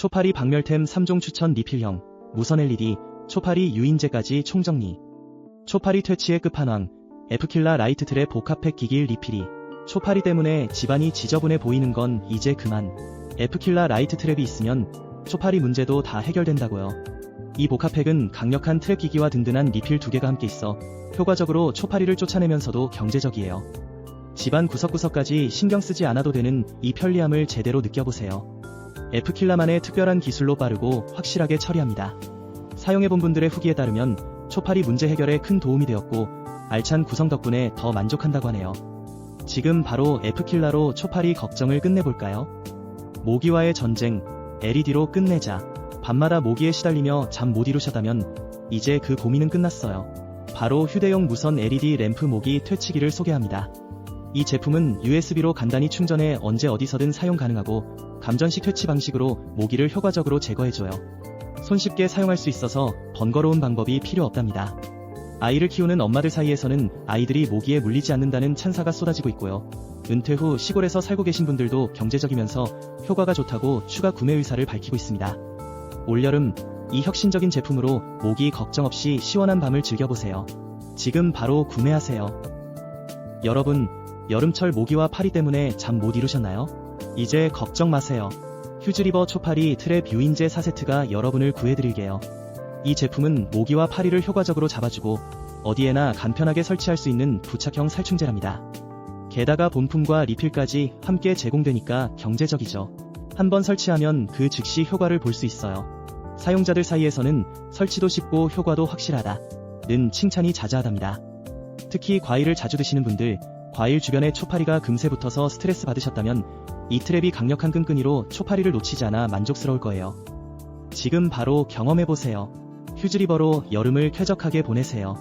초파리 박멸템 3종 추천 리필형, 무선 LED, 초파리 유인제까지 총정리. 초파리 퇴치의 끝판왕, F킬라 라이트 트랩 복합팩 기길 리필이. 초파리 때문에 집안이 지저분해 보이는 건 이제 그만. F킬라 라이트 트랩이 있으면 초파리 문제도 다 해결된다고요. 이 복합팩은 강력한 트랩 기기와 든든한 리필 두 개가 함께 있어 효과적으로 초파리를 쫓아내면서도 경제적이에요. 집안 구석구석까지 신경 쓰지 않아도 되는 이 편리함을 제대로 느껴보세요. F킬라만의 특별한 기술로 빠르고 확실하게 처리합니다. 사용해본 분들의 후기에 따르면 초파리 문제 해결에 큰 도움이 되었고 알찬 구성 덕분에 더 만족한다고 하네요. 지금 바로 F킬라로 초파리 걱정을 끝내볼까요? 모기와의 전쟁, LED로 끝내자. 밤마다 모기에 시달리며 잠 못 이루셨다면 이제 그 고민은 끝났어요. 바로 휴대용 무선 LED 램프 모기 퇴치기를 소개합니다. 이 제품은 USB로 간단히 충전해 언제 어디서든 사용 가능하고 감전식 퇴치 방식으로 모기를 효과적으로 제거해줘요. 손쉽게 사용할 수 있어서 번거로운 방법이 필요 없답니다. 아이를 키우는 엄마들 사이에서는 아이들이 모기에 물리지 않는다는 찬사가 쏟아지고 있고요. 은퇴 후 시골에서 살고 계신 분들도 경제적이면서 효과가 좋다고 추가 구매 의사를 밝히고 있습니다. 올여름 이 혁신적인 제품으로 모기 걱정 없이 시원한 밤을 즐겨보세요. 지금 바로 구매하세요. 여러분, 여름철 모기와 파리 때문에 잠 못 이루셨나요? 이제 걱정 마세요. 휴즈리버 초파리 트랩 유인제 4세트가 여러분을 구해드릴게요. 이 제품은 모기와 파리를 효과적으로 잡아주고 어디에나 간편하게 설치할 수 있는 부착형 살충제랍니다. 게다가 본품과 리필까지 함께 제공되니까 경제적이죠. 한번 설치하면 그 즉시 효과를 볼 수 있어요. 사용자들 사이에서는 설치도 쉽고 효과도 확실하다. 는 칭찬이 자자하답니다. 특히 과일을 자주 드시는 분들, 과일 주변에 초파리가 금세 붙어서 스트레스 받으셨다면 이 트랩이 강력한 끈끈이로 초파리를 놓치지 않아 만족스러울 거예요. 지금 바로 경험해보세요. 휴즈리버로 여름을 쾌적하게 보내세요.